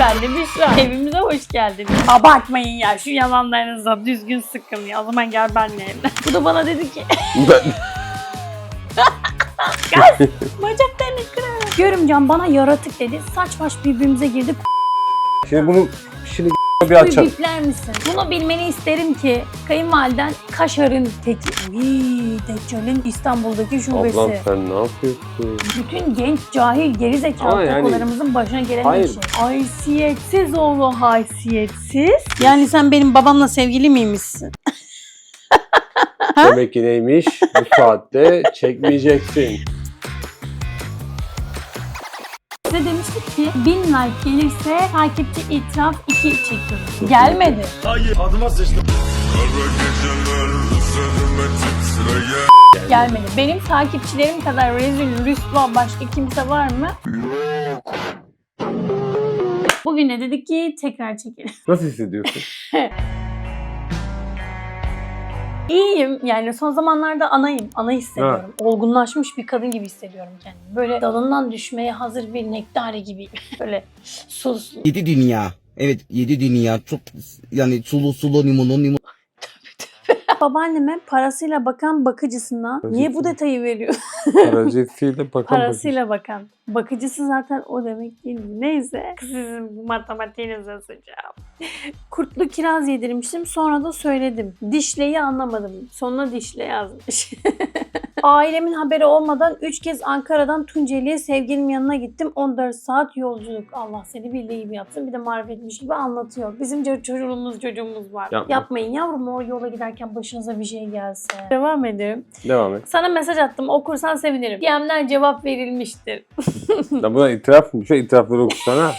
Ben de Büşra. Evimize hoş geldiniz. Abartmayın ya şu yalanlarınıza düzgün sıkın ya. O zaman gel benimle evlen. Bu da bana dedi ki Ben... bacaklarını kırarım. Görümcan bana yaratık dedi. Saç baş birbirimize girdi. Şimdi bunu şimdi bir açalım. bipler misin? Bunu bilmeni isterim ki kayınvaliden Kaşar'ın teki. Vii, Deccal'in İstanbul'daki şubesi. Ablam sen ne yapıyorsun? Bütün genç, cahil, gerizekalı Ama yani- takolarımızın başına gelen bir şey. Haysiyetsiz oğlu haysiyetsiz. Yani sen benim babamla sevgili miymişsin? Demek ki neymiş? Bu saatte çekmeyeceksin. Size demiştik ki 1000 like gelirse takipçi itiraf 2 çekiyoruz. Gelmedi. Adıma sıçtım. Gelmedi. Benim takipçilerim kadar rezil, rüsva başka kimse var mı? Bugün de dedik ki tekrar çekelim. Nasıl hissediyorsun? İyiyim. Yani son zamanlarda anayım. Ana hissediyorum. Olgunlaşmış bir kadın gibi hissediyorum kendimi. Böyle dalından düşmeye hazır bir nektare gibi. Böyle sus. Yedi dünya. Evet yedi dünya. Çok yani sulu sulu limonlu limon. Babaanneme parasıyla bakan bakıcısına niye bu detayı veriyor? Paracetiyle bakan Parasıyla bakan. Bakıcısı zaten o demek değil mi? Neyse. Sizin bu matematiğinize sıcağım. Kurtlu kiraz yedirmiştim. Sonra da söyledim. Dişleyi anlamadım. Sonuna dişle yazmış. Ailemin haberi olmadan 3 kez Ankara'dan Tunceli'ye sevgilimin yanına gittim. 14 saat yolculuk. Allah seni bildiği gibi yapsın. Bir de marifetmiş gibi anlatıyor. Bizim ço- çocuğumuz çocuğumuz var. Yapma. Yapmayın yavrum o yola giderken başınıza bir şey gelse. Devam edelim. Devam et. Sana mesaj attım. Okursan sevinirim. DM'ler cevap verilmiştir. Ya buna itiraf mı? Şu itirafları okusana.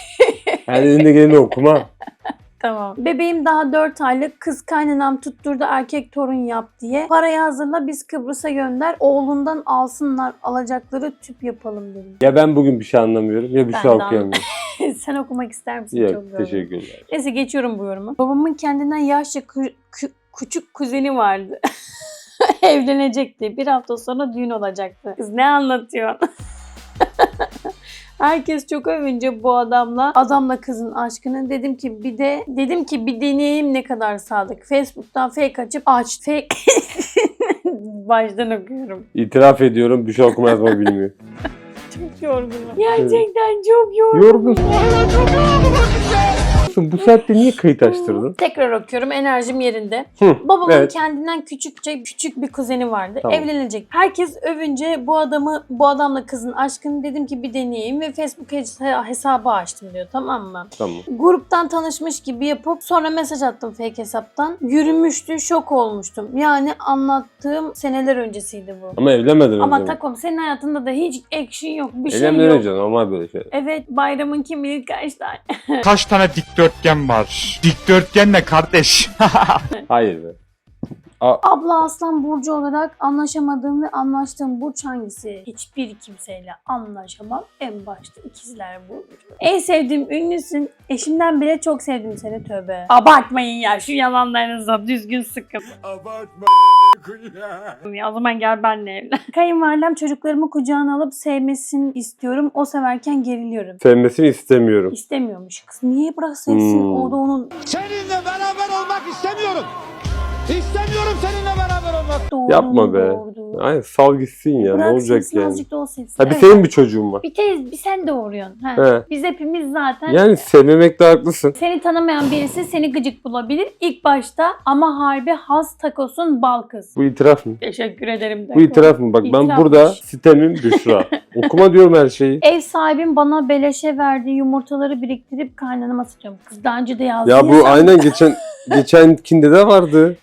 Her elinde geleni okuma. Tamam. Bebeğim daha 4 aylık. Kız kaynanam tutturdu erkek torun yap diye. Parayı hazırla biz Kıbrıs'a gönder. Oğlundan alsınlar alacakları tüp yapalım dedim. Ya ben bugün bir şey anlamıyorum ya bir Ben şey de okuyamıyorum. Sen okumak ister misin? Yok Çok zor. teşekkürler. Neyse geçiyorum bu yorumu. Babamın kendinden yaşça kü- kü- küçük kuzeni vardı. Evlenecekti. Bir hafta sonra düğün olacaktı. Kız ne anlatıyorsun? Herkes çok övünce bu adamla adamla kızın aşkını dedim ki bir de dedim ki bir deneyeyim ne kadar sadık. Facebook'tan fake açıp aç. Fake Baştan okuyorum. İtiraf ediyorum bir şey okuma yazma bilmiyor. Çok yorgunum. Gerçekten çok yorgunum. Yorgun. Bu saatte niye kayıt açtırdın? Tekrar okuyorum. Enerjim yerinde. Hı, Babamın evet. kendinden küçükçe küçük bir kuzeni vardı. Tamam. Evlenecek. Herkes övünce bu adamı bu adamla kızın aşkını dedim ki bir deneyeyim ve Facebook hes- hesabı açtım diyor. Tamam mı? Tamam. Gruptan tanışmış gibi yapıp sonra mesaj attım fake hesaptan. Yürümüştü, şok olmuştum. Yani anlattığım seneler öncesiydi bu. Ama evlenmeden Ama önce mi? takom senin hayatında da hiç action yok, bir şey Evlenmeden yok. önce normal böyle şey. Evet bayramın kim bilir kaç tane. Kaç tane dikdörtgen var? Dikdörtgen ne kardeş? Hayır be. Abla Aslan Burcu olarak anlaşamadığım ve anlaştığım burç hangisi? Hiçbir kimseyle anlaşamam. En başta ikizler Burcu. En sevdiğim ünlüsün. Eşimden bile çok sevdim seni tövbe. Abartmayın ya şu yalanlarınıza düzgün sıkın. Abartma Ya o zaman gel benimle evlen. Kayınvalidem çocuklarımı kucağına alıp sevmesini istiyorum. O severken geriliyorum. Sevmesini istemiyorum. İstemiyormuş. Kız niye bırak sevsin? Hmm. O da onun Seninle beraber olmak istemiyorum. İstemiyorum seninle beraber doğduğunu Yapma be. doğurduğu. Aynen sal gitsin ya ne Bırak olacak sevsin, yani. Azıcık da o sevsin. Ha bir Evet. senin bir çocuğun var. Bir tez, bir sen doğuruyorsun. Ha. He. Biz hepimiz zaten Yani sevmemekte haklısın. seni tanımayan birisi seni gıcık bulabilir ilk başta ama harbi has takosun bal kız. Bu itiraf mı? Teşekkür ederim. Bu itiraf mı? Bak ben İtirafmış. burada sitemim Büşra. Okuma diyorum her şeyi. Ev sahibim bana beleşe verdiği yumurtaları biriktirip kaynanama satıyorum. Kız daha önce de yazdı. Ya bu aynen geçen geçenkinde de vardı.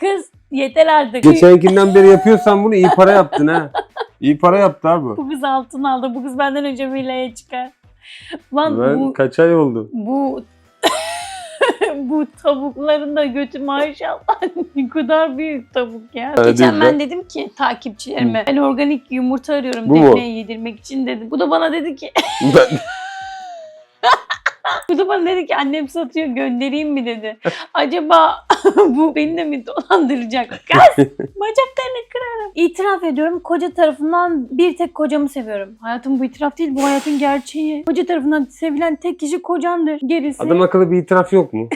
Kız yeter artık. Geçenkinden beri yapıyorsan bunu iyi para yaptın ha. İyi para yaptı abi. Bu kız altın aldı. Bu kız benden önce vilaya çıkar. Lan Ben bu kaç ay oldu? bu bu tavukların da götü maşallah ne kadar büyük tavuk ya. Öyle Geçen ben dedim ki takipçilerime ben organik yumurta arıyorum Bu mu? tekneye yedirmek için dedim. Bu da bana dedi ki Ben, bu da bana dedi ki annem satıyor göndereyim mi dedi. Acaba Bu beni de mi dolandıracak? Kız! Bacaklarını kırarım. İtiraf ediyorum koca tarafından bir tek kocamı seviyorum. Hayatım bu itiraf değil bu hayatın gerçeği. Koca tarafından sevilen tek kişi kocandır. Gerisi Adam akıllı bir itiraf yok mu?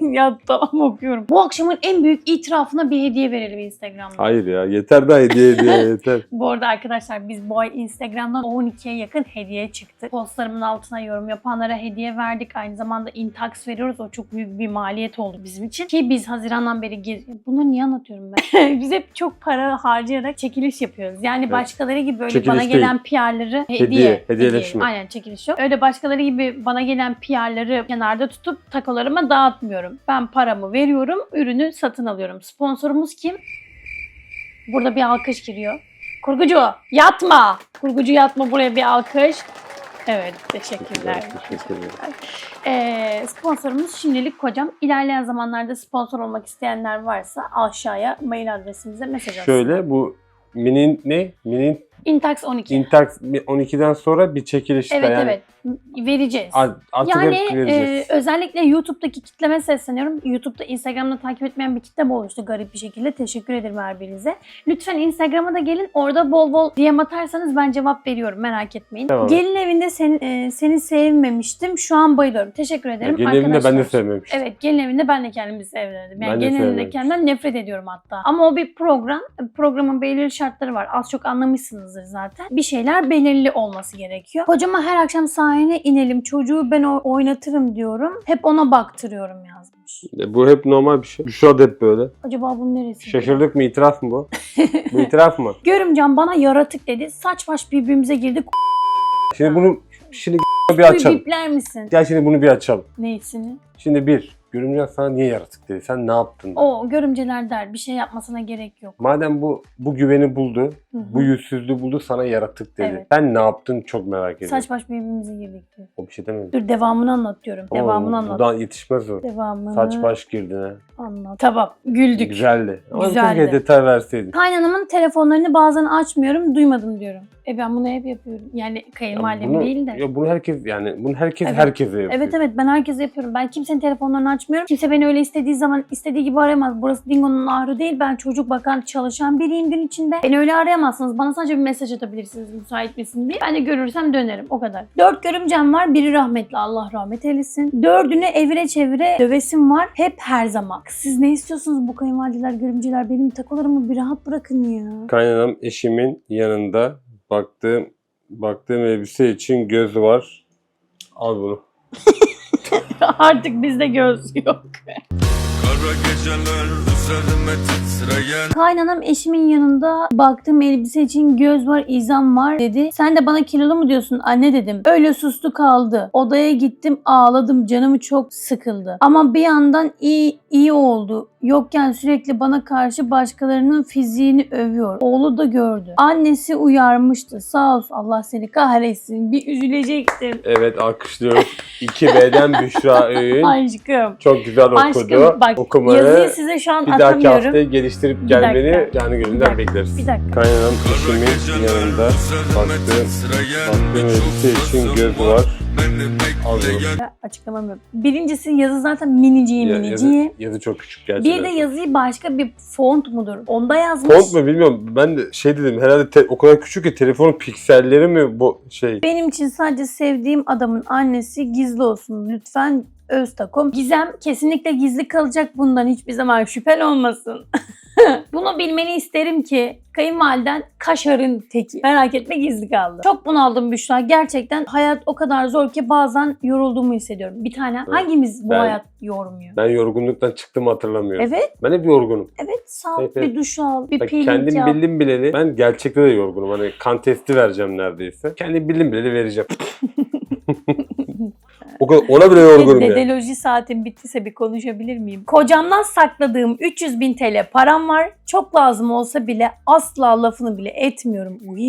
ya tamam okuyorum. Bu akşamın en büyük itirafına bir hediye verelim Instagram'da. Hayır ya yeter daha hediye hediye yeter. Bu arada arkadaşlar biz bu ay Instagram'dan 12'ye yakın hediye çıktı. Postlarımın altına yorum yapanlara hediye verdik. Aynı zamanda Intax veriyoruz. O çok büyük bir maliyet oldu bizim için. Ki biz Haziran'dan beri gez... Bunları niye anlatıyorum ben? biz hep çok para harcayarak çekiliş yapıyoruz. Yani Evet. başkaları gibi böyle Çekiliş bana değil. gelen PR'ları hediye. Hediye, hediyeleşme. Aynen çekiliş yok. Öyle başkaları gibi bana gelen PR'ları kenarda tutup takolarıma dağıtmıyorum. Ben paramı veriyorum, ürünü satın alıyorum. Sponsorumuz kim? Burada bir alkış giriyor. Kurgucu yatma. Kurgucu yatma buraya bir alkış. Evet teşekkürler. Teşekkür ederim. Ee, sponsorumuz şimdilik kocam. İlerleyen zamanlarda sponsor olmak isteyenler varsa aşağıya mail adresimize mesaj atsın. Şöyle bu minin ne? Minin Intax 12. Intax 12'den sonra bir çekilişte evet yani evet vereceğiz. Art- artık Yani hep e, vereceğiz. özellikle YouTube'daki kitleme sesleniyorum. YouTube'da Instagram'da takip etmeyen bir kitle oluştu garip bir şekilde. Teşekkür ederim her birinize. Lütfen Instagram'a da gelin. Orada bol bol DM atarsanız ben cevap veriyorum. Merak etmeyin. Tamam. Gelin evinde sen, e, seni sevmemiştim. Şu an bayılıyorum. Teşekkür ederim. Gelin evinde ben de sevmemiştim. Evet gelin evinde ben de kendimi sevmedim. Yani Ben gelin evinde kendimden nefret ediyorum hatta. Ama o bir program. Programın belirli şartları var. Az çok anlamışsınızdır zaten. Bir şeyler belirli olması gerekiyor. Kocama her akşam sahine inelim. Çocuğu ben oynatırım diyorum. Hep ona baktırıyorum yazmış. E, Bu hep normal bir şey. Şu da hep böyle. Acaba bunun neresi? Şaşırdık mı? İtiraf mı bu? bu itiraf mı? Görümcem bana yaratık dedi. Saç baş birbirimize girdik. Şimdi bunu şimdi bir açalım. bipler misin? Gel şimdi bunu bir açalım. Neyisini? Şimdi bir, görümcen sana niye yaratık dedi? Sen ne yaptın? O görümceler der. Bir şey yapmasına gerek yok. Madem bu bu güveni buldu, Hı hı. bu yüzsüzlüğü buldu sana yaratık dedi. Evet. Ben ne yaptım çok merak ediyorum. Saç baş birbirimize girdik diyor. O bir şey demedi. Dur devamını anlat diyorum. Ama Devamını anlat. Buradan yetişmez o. Devamını Saç baş girdine. anlat. Tamam güldük. Güzeldi. Ama Güzeldi. keşke detay verseydin. Kaynanamın telefonlarını bazen açmıyorum, duymadım diyorum. E ben bunu hep yapıyorum. Yani Ya kayınvalidem bunu, değil de. Ya bunu herkes yani bunu herkes Evet. herkese yapıyor. Evet evet ben herkese yapıyorum. Ben kimsenin telefonlarını açmıyorum. Kimse beni öyle istediği zaman istediği gibi arayamaz. Burası Dingo'nun ahırı değil. Ben çocuk bakan çalışan biriyim gün içinde. Beni öyle arayamazsınız. Bana sadece bir mesaj atabilirsiniz müsait misin diye. Ben de görürsem dönerim. O kadar. Dört görümcem var. Biri rahmetli. Allah rahmet eylesin. Dördünü evire çevire dövesim var. Hep her zaman. Siz ne istiyorsunuz bu kayınvalideler, görümceler? Benim takolarımı bir rahat bırakın ya. Kaynanam eşimin yanında baktığım baktığım elbise için göz var. Al bunu. Artık bizde göz yok. Kara geceler Kaynanam eşimin yanında baktığım elbise için göz var, izam var dedi. Sen de bana kilolu mu diyorsun anne dedim. Öyle sustu kaldı. Odaya gittim ağladım canımı çok sıkıldı. Ama bir yandan iyi iyi oldu. Yokken sürekli bana karşı başkalarının fiziğini övüyor. Oğlu da gördü. Annesi uyarmıştı. Sağ olsun Allah seni kahretsin. Bir üzülecektim. Evet alkışlıyoruz. 2B'den Büşra Öğün. Aşkım. Çok güzel okudu. Aşkım bak Okumayı yazıyı size şu an bir dahaki haftaya geliştirip gelmeni Bir gönülden bekleriz. Bir dakika. Kaynanam eşimin yanında baktığım, baktığım elbise için göz var. Ya, Açıklamam yok. Birincisi yazı zaten miniciği Ya- miniciği. yazı, yazı çok küçük gerçekten. Bir de yazıyı başka bir font mudur? Onda yazmış. Font mu bilmiyorum. Ben de şey dedim herhalde te- o kadar küçük ki telefonun pikselleri mi bu şey. Benim için sadece sevdiğim adamın annesi gizli olsun. Lütfen Öztakom. Gizem kesinlikle gizli kalacak bundan hiçbir zaman şüphen olmasın. Bunu bilmeni isterim ki kayınvaliden kaşarın teki. Merak etme gizli kaldı. Çok bunaldım Büşra. Gerçekten hayat o kadar zor ki bazen yorulduğumu hissediyorum. Bir tane hangimiz bu Ben- hayat yormuyor? Ben yorgunluktan çıktım hatırlamıyorum. Evet, Ben hep yorgunum. evet sağ ol. Evet, evet. Bir duş al, bir peeling kendim yap. bildim bileli ben gerçekte de yorgunum. Hani kan testi vereceğim neredeyse. Kendim bildim bileli vereceğim. o kadar, ona bile yorgunum ya. Dedeloji saatim bittiyse bir konuşabilir miyim? Kocamdan sakladığım 300 bin TL param var. Çok lazım olsa bile asla lafını bile etmiyorum. Uy,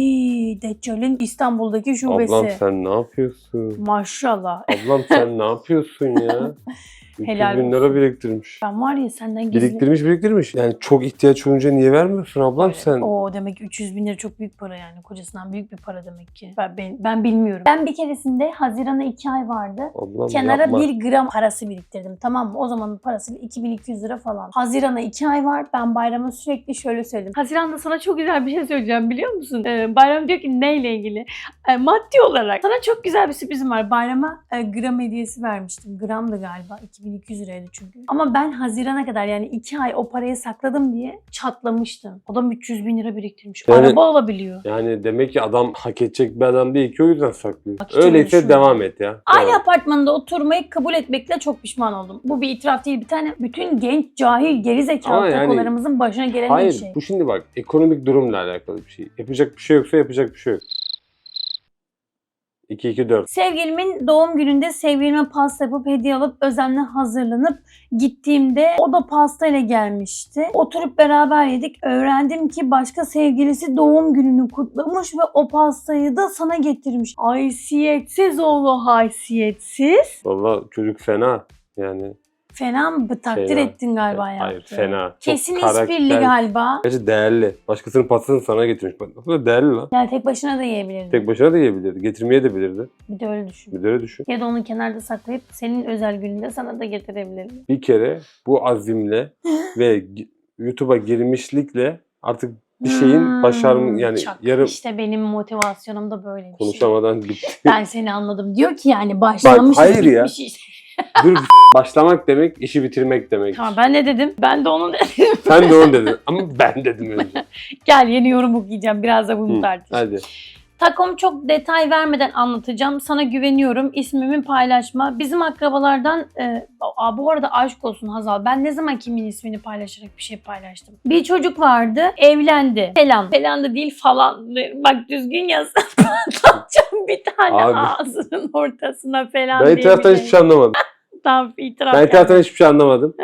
Deccal'in İstanbul'daki şubesi. Ablam sen ne yapıyorsun? Maşallah. Ablam sen ne yapıyorsun ya? 200 Helal bin lira olsun. biriktirmiş. Ben var ya senden gizli. Biriktirmiş biriktirmiş. Yani çok ihtiyaç olunca niye vermiyorsun ablam sen? O demek ki 300 bin lira çok büyük para yani. Kocasından büyük bir para demek ki. Ben, ben, ben bilmiyorum. Ben bir keresinde Haziran'a 2 ay vardı. Ablam Kenara yapma. 1 gram parası biriktirdim tamam mı? O zamanın parası 2200 lira falan. Haziran'a 2 ay var. Ben bayrama sürekli şöyle söyledim. Haziran'da sana çok güzel bir şey söyleyeceğim biliyor musun? Ee, bayram diyor ki neyle ilgili? Ee, maddi olarak. Sana çok güzel bir sürprizim var. Bayrama e, gram hediyesi vermiştim. Gramdı galiba. 2200 liraydı çünkü. Ama ben Haziran'a kadar yani 2 ay o parayı sakladım diye çatlamıştım. Adam 300 bin lira biriktirmiş. Yani- Araba alabiliyor. Yani demek ki adam hak edecek bir adam değil ki o yüzden saklıyor. Öyle Öyleyse devam et ya. Aynı Devam. apartmanda oturmayı kabul etmekle çok pişman oldum. Bu bir itiraf değil. Bir tane bütün genç, cahil, gerizekalı yani- başına gelen Hayır bir şey. bu şimdi bak ekonomik durumla alakalı bir şey. Yapacak bir şey yoksa yapacak bir şey yok. 2-2-4. Sevgilimin doğum gününde sevgilime pasta yapıp hediye alıp özenle hazırlanıp gittiğimde o da pastayla gelmişti. Oturup beraber yedik. Öğrendim ki başka sevgilisi doğum gününü kutlamış ve o pastayı da sana getirmiş. Haysiyetsiz oğlu haysiyetsiz. Valla çocuk fena. Yani Fena mı? Takdir Fena. ettin galiba ya. hayır fena. Çok Kesin karakter- esprili galiba. Gerçi değerli. Başkasının pastasını sana getirmiş. Bak bu da değerli lan. Yani tek başına da yiyebilirdin. Tek başına da yiyebilirdi. Getirmeye de bilirdi. Bir de öyle düşün. Bir de öyle düşün. Ya da onu kenarda saklayıp senin özel gününde sana da getirebilirdi. Bir kere bu azimle ve gi- YouTube'a girmişlikle artık bir şeyin Hmm, başarım yani çak. yarım İşte benim motivasyonum da böyle bir şey. konuşamadan bitti. Ben seni anladım. Diyor ki yani başlamış hayır ya. bitmiş iş. Dur başlamak demek işi bitirmek demek. Tamam ben ne dedim? Ben de onu dedim. Sen de onu dedin ama ben dedim önce. Gel yeni yorum okuyacağım. Biraz da bunu Hı, tartış. Hadi. Takom çok detay vermeden anlatacağım. Sana güveniyorum. İsmimi paylaşma. Bizim akrabalardan e, aa, bu arada aşk olsun Hazal. Ben ne zaman kimin ismini paylaşarak bir şey paylaştım. Bir çocuk vardı. Evlendi. Falan. Falan da değil falan. Bak düzgün yaz. Patlatacağım bir tane Abi. ağzının ortasına falan Ben diye itiraftan bir hiçbir şey anlamadım. Tam itiraf Ben itiraftan hiçbir şey anlamadım.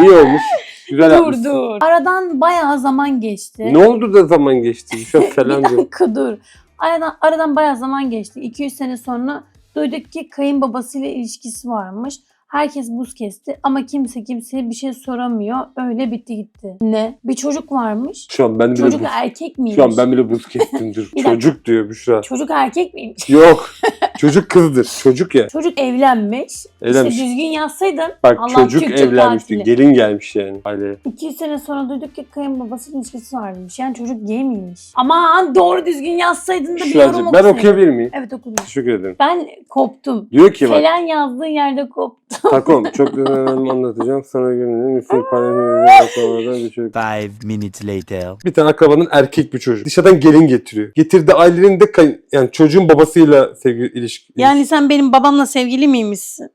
İyi olmuş. Güzel Dur yapmışsın. dur. Aradan bayağı zaman geçti. Ne oldu da zaman geçti? Şu an falan bir diyor. dakika dur. Aradan, aradan bayağı zaman geçti. 200 sene sonra duyduk ki kayınbabasıyla ilişkisi varmış. Herkes buz kesti ama kimse kimseye bir şey soramıyor. Öyle bitti gitti. Ne? Bir çocuk varmış. Şu an ben bile Çocuk buz, erkek miymiş? şu an ben bile buz kestim dur. Bir dakika. Çocuk diyor Büşra. Çocuk erkek miymiş? Yok. Çocuk kızdır. Çocuk ya. Çocuk evlenmiş. Evlenmiş. İşte düzgün yazsaydın. Bak Allah'ın çocuk Türkçe tatili. Gelin gelmiş yani aileye. 200 sene sonra duyduk ki kayınbabasıyla ilişkisi varmış. Yani çocuk gay miymiş? Aman doğru düzgün yazsaydın da bir yorum Şuracığım ben okusaydın. okuyabilir miyim? Evet okudum. Teşekkür ederim. Ben koptum. Diyor ki bak. Falan yazdığı yerde koptum. Takom çok güzel anlatacağım. Sana gününün ismi paylaşımlardan bir çocuk. Five minutes later. Bir tane akrabanın erkek bir çocuk. Dışarıdan gelin getiriyor. Getirdi ailenin de kay- yani çocuğun babasıyla sevgi ilişki. Yani sen benim babamla sevgili miymişsin?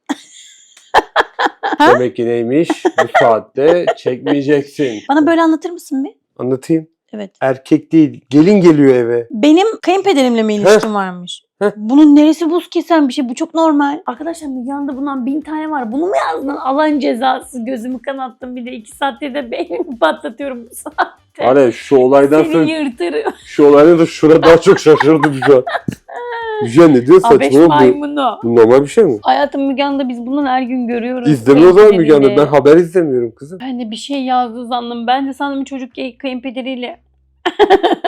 Demek ki neymiş? Bu saatte çekmeyeceksin. Bana böyle anlatır mısın bir? Anlatayım. Evet. Erkek değil. Gelin geliyor eve. Benim kayınpederimle mi ilişkim varmış? Heh. Bunun neresi buz kesen bir şey? Bu çok normal. Arkadaşlar Müge Anlı'da bundan bin tane var. Bunu mu yazdın? Allah'ın cezası. Gözümü kanattım. Bir de iki saatte de beynimi patlatıyorum bu saatte. Var şu olaydan Seni sonra yırtırım. şu olaydan da şura daha çok şaşırdım şu an. Yüce ne diyor Abeş saçma bu. Bu normal bir şey mi? Hayatım Müge Anlı'da biz bundan her gün görüyoruz. İzlemiyor o zaman Müge Anlı. Ben haber izlemiyorum kızım. Ben de bir şey yazdı sandım. Ben de sandım çocuk kay- kayınpederiyle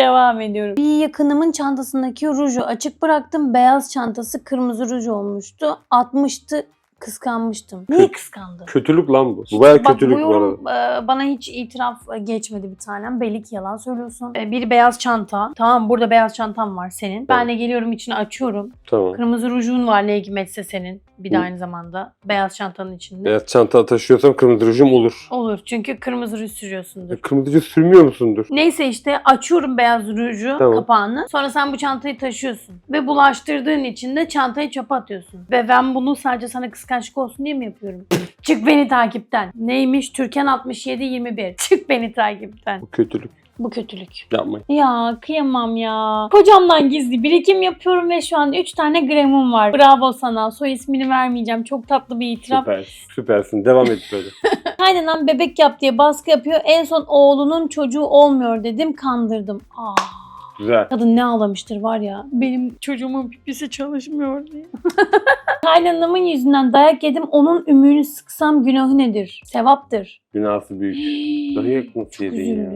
devam ediyorum. Bir yakınımın çantasındaki ruju açık bıraktım. Beyaz çantası kırmızı ruj olmuştu. Atmıştı. Kıskanmıştım. Niye kıskandın? Kötülük lan bu. Bu baya Bak kötülük bu bu arada. yorum e, bana hiç itiraf e, geçmedi bir tanem. Belli ki yalan söylüyorsun. E, Bir beyaz çanta. Tamam burada beyaz çantam var senin. Ben de geliyorum içine açıyorum. Tamam. Kırmızı rujun var ne hikmetse senin. Bir de Hı. aynı zamanda. Beyaz çantanın içinde. Beyaz çanta taşıyorsam kırmızı rujum olur. Olur çünkü kırmızı ruj sürüyorsundur. E, Kırmızı ruj sürmüyor musundur? Neyse işte açıyorum beyaz ruju Tamam. kapağını. Sonra sen bu çantayı taşıyorsun. Ve bulaştırdığın için de çantayı çöpe atıyorsun. Ve ben bunu sadece sana kıskançlık olsun diye mi yapıyorum? Çık beni takipten. Neymiş? Türkan 6721. Çık beni takipten. Bu kötülük. Bu kötülük. Yapmayın. Ya kıyamam ya. Kocamdan gizli birikim yapıyorum ve şu an 3 tane gramım var. Bravo sana. Soy ismini vermeyeceğim. Çok tatlı bir itiraf. Süpersin. Süpersin. Devam et böyle. Aynen lan bebek yap diye baskı yapıyor. En son oğlunun çocuğu olmuyor dedim kandırdım. Aa. Güzel. Kadın ne ağlamıştır var ya. Benim çocuğumun pipisi çalışmıyor diye. Kaynanamın yüzünden dayak yedim. Onun ümüğünü sıksam günahı nedir? Sevaptır. Günahsı büyük. Dayak mı Çok yedin ya? üzüldüm.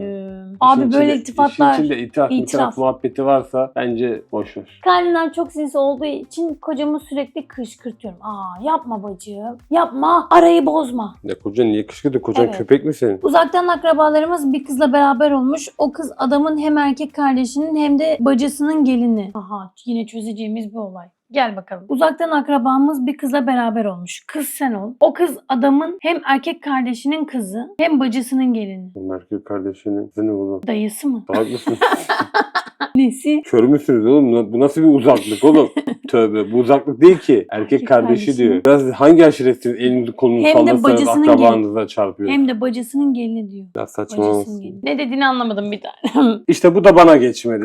Abi İşin böyle içinde- iltifatlar. İşin içinde itiraf, itiraf. itiraf muhabbeti varsa bence boş ver. Kaynanam çok sinsi olduğu için kocamı sürekli kışkırtıyorum. Aa yapma bacım. Yapma. Arayı bozma. Ya kocan niye kışkırtı? Kocan Evet. köpek mi senin? Uzaktan akrabalarımız bir kızla beraber olmuş. O kız adamın hem erkek kardeşinin hem de bacısının gelini. Aha yine çözeceğimiz bir olay. Gel bakalım. Uzaktan akrabamız bir kızla beraber olmuş. Kız sen ol. O kız adamın hem erkek kardeşinin kızı hem bacısının gelini. Oğlum Erkek kardeşinin kızını bulun. Dayısı mı? Salak mısın? Nesi? Kör müsünüz oğlum? Bu nasıl bir uzaklık oğlum? Tövbe. Bu uzaklık değil ki. Erkek, Erkek kardeşi kardeşi. diyor. Biraz hangi aşiretsiniz? Elinizi kolunuzu Hem de sallasanız bacısının akrabanıza çarpıyor. Hem de bacısının gelini diyor. Bacısının saçmalamasın. gelini. Ne dediğini anlamadım bir tane. İşte bu da bana geçmedi.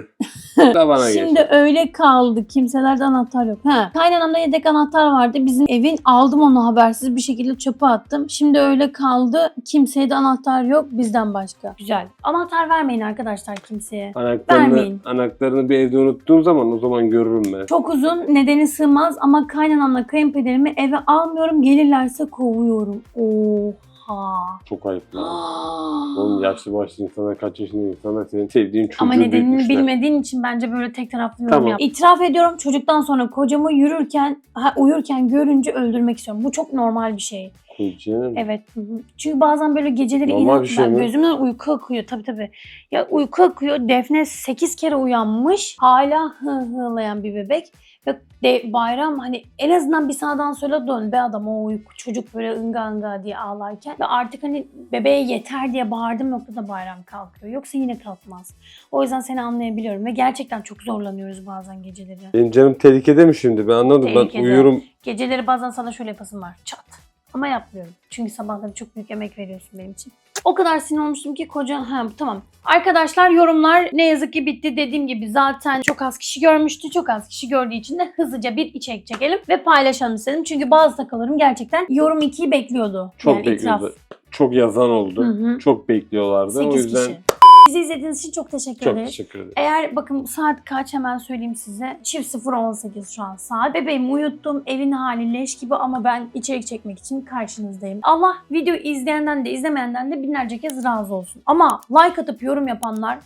Bu da bana Şimdi geçmedi. öyle kaldı. Kimselerde anahtar yok. Ha. Kaynanamda yedek anahtar vardı. Bizim evin aldım onu habersiz bir şekilde çöpe attım. Şimdi öyle kaldı. Kimseye de anahtar yok bizden başka. Güzel. Anahtar vermeyin arkadaşlar kimseye. Anahtarını, Vermeyin. anahtarını bir evde unuttuğum zaman o zaman görürüm ben. Çok uzun nedeni sığmaz ama kaynanamla kayınpederimi eve almıyorum. Gelirlerse kovuyorum. Oha. Çok ayıp lan. Oğlum yaşlı başlı insana kaç yaşında insana senin sevdiğin çocuğu Ama nedenini büyütmüşler. bilmediğin için bence böyle tek taraflı yorum Tamam. yap. İtiraf ediyorum çocuktan sonra kocamı yürürken, ha, uyurken görünce öldürmek istiyorum. Bu çok normal bir şey. Kocam. Evet. hı hı. Çünkü bazen böyle geceleri Normal bir şey ben mi? gözümden uyku akıyor tabii tabii. Ya uyku akıyor. Defne 8 kere uyanmış. Hala hı hılayan bir bebek. Ve de, bayram hani en azından bir sağdan sola dön be adam o uyku çocuk böyle ınga ınga diye ağlarken. Ve artık hani bebeğe yeter diye bağırdığım noktada bayram kalkıyor. Yoksa yine kalkmaz. O yüzden seni anlayabiliyorum ve gerçekten çok zorlanıyoruz bazen geceleri. Benim canım tehlikede mi şimdi? Ben anladım. Tehlikede. Ben uyuyorum. Geceleri bazen sana şöyle yapasım var. Çat. Ama yapmıyorum. Çünkü sabahları çok büyük emek veriyorsun benim için. O kadar sinir olmuştum ki koca... Ha tamam. Arkadaşlar yorumlar ne yazık ki bitti. Dediğim gibi zaten çok az kişi görmüştü. Çok az kişi gördüğü için de hızlıca bir içerik çekelim ve paylaşalım istedim. Çünkü bazı takılarım gerçekten yorum 2'yi bekliyordu. Çok Yani bekliyordu. itiraf. Çok yazan oldu. Hı hı. Çok bekliyorlardı. O 8 yüzden kişi. Bizi izlediğiniz için çok teşekkür çok ederiz. teşekkür ederim. Eğer bakın saat kaç hemen söyleyeyim size. Çift 018 şu an saat. Bebeğimi uyuttum. Evin hali leş gibi ama ben içerik çekmek için karşınızdayım. Allah video izleyenden de izlemeyenden de binlerce kez razı olsun. Ama like atıp yorum yapanlar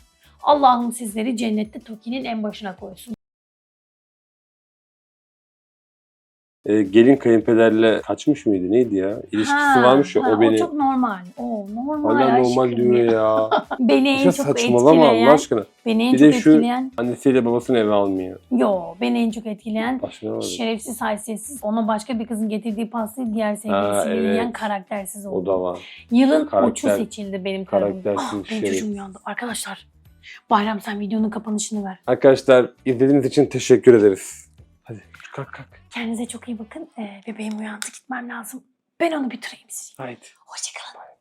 Allah'ım sizleri cennette Toki'nin en başına koysun. Ee, gelin kayınpederle kaçmış mıydı? Neydi ya? İlişkisi Ha, varmış ya. ha, o beni çok normal. O normal hala normal diyor ya. Beni en çok saçmalama etkileyen, Allah aşkına. beni en Bir çok de şu- etkileyen, Annesiyle babasını eve almıyor. yo beni en çok etkileyen Başka? Şerefsiz, haysiyetsiz. Ona başka bir kızın getirdiği pastayı diğer Ha, sevgilisiyle evet. yiyen karaktersiz oldu. O da var. Yılın Karakter- uçu seçildi benim tarafım. karaktersiz Ah, benim çocuğum uyandı. Arkadaşlar Bayram sen videonun kapanışını ver. Arkadaşlar izlediğiniz için teşekkür ederiz. Hadi kalk kalk. Kendinize çok iyi bakın. Ee, bebeğim uyandı gitmem lazım. Ben onu bitireyim size. Haydi. Hoşçakalın.